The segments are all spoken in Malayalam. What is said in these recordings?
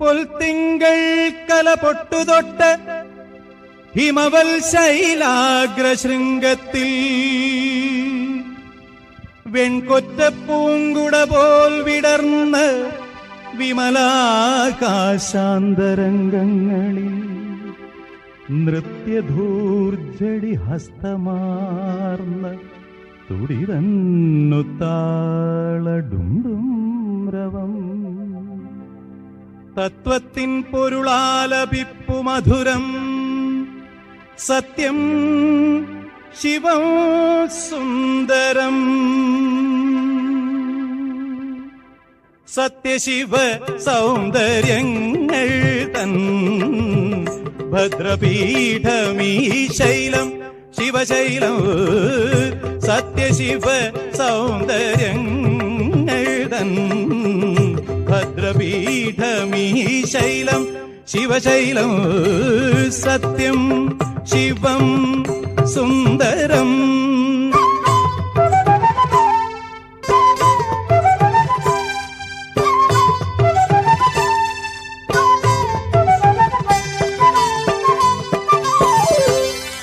പൊൽത്തിങ്കൾ കല പൊട്ടുതൊട്ട് ഹിമവൽ ശൈലാഗ്ര ശൃംഗത്തിൽ വെൺകൊറ്റ പൂങ്കുട പോൽ വിടർന്ന് വിമലാകാശാന്തരംഗങ്ങളിൽ നൃത്യധൂർജടി ഹസ്തമാർന്ന തുടിതന്നു താളടുണ്ടും തത്വത്തിൻ പൊരുളാലപിപ്പു മധുരം. സത്യം ശിവം സുന്ദരം. സത്യശിവ സൗന്ദര്യങ്ങൾ തൻ ഭദ്രപീഠമീ ശൈലം ശിവശൈലം. സത്യശിവ സൗന്ദര്യങ്ങൾ ഭദ്രപീഠമീ ശൈലം ശിവശൈലം സത്യം ശിവം സുന്ദരം.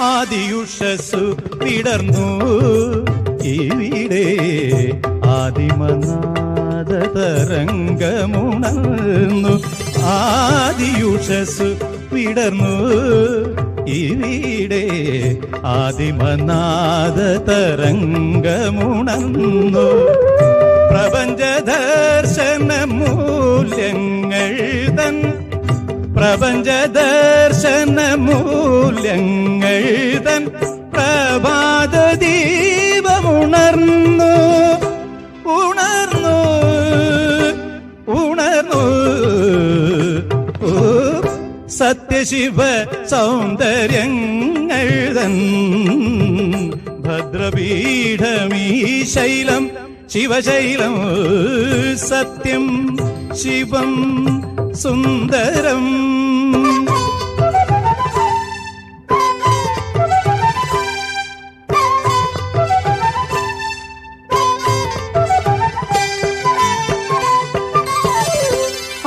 ആദിയുഷസ്സു വിടർന്നു ഇവിടെ ആദിമനാദ ആദിയുഷസ്സു വിടർന്നു ഇവിടെ ആദിമനാദ തരംഗമുണന്നു പ്രപഞ്ച ദർശന മൂല്യങ്ങൾ തൻ പ്രപഞ്ച ദർശന മൂല്യങ്ങൾ തൻ പ്രഭാത ദീപമുണർന്നു ഉണർന്നു ഉണർന്നു. സത്യശിവ സൗന്ദര്യങ്ങൾ ഭദ്രപീഠമീ ശൈലം ശിവശൈലം സത്യം ശിവം സുന്ദരം.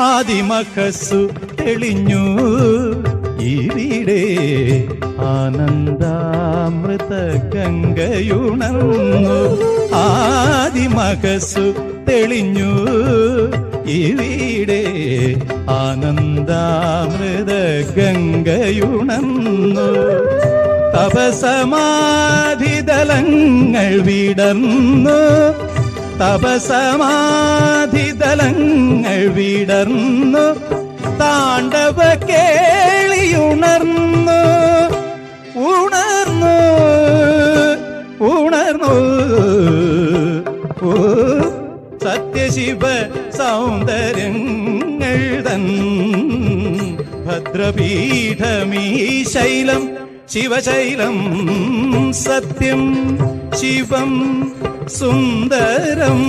ആദിമഖസ്സു തെളിഞ്ഞു ഇവിടെ ആനന്ദാമൃത ഗംഗയുണർന്നു ആദിമകസു തെളിഞ്ഞു ഇവിടെ ആനന്ദാമൃത ഗംഗയുണർന്നു തപസമാധിതലങ്ങൾ വിടർന്നു. തപസമാധിതലങ്ങൾ വിടർന്നു. താണ്ഡവ കേളിയുണർന്നു. ഉണർന്നു. ഉണർന്നു. സത്യശിവ സൗന്ദര്യങ്ങൾ തൻ. ഭദ്രപീഠമീ ശൈലം ശിവശൈലം സത്യം ശിവം സുന്ദരം.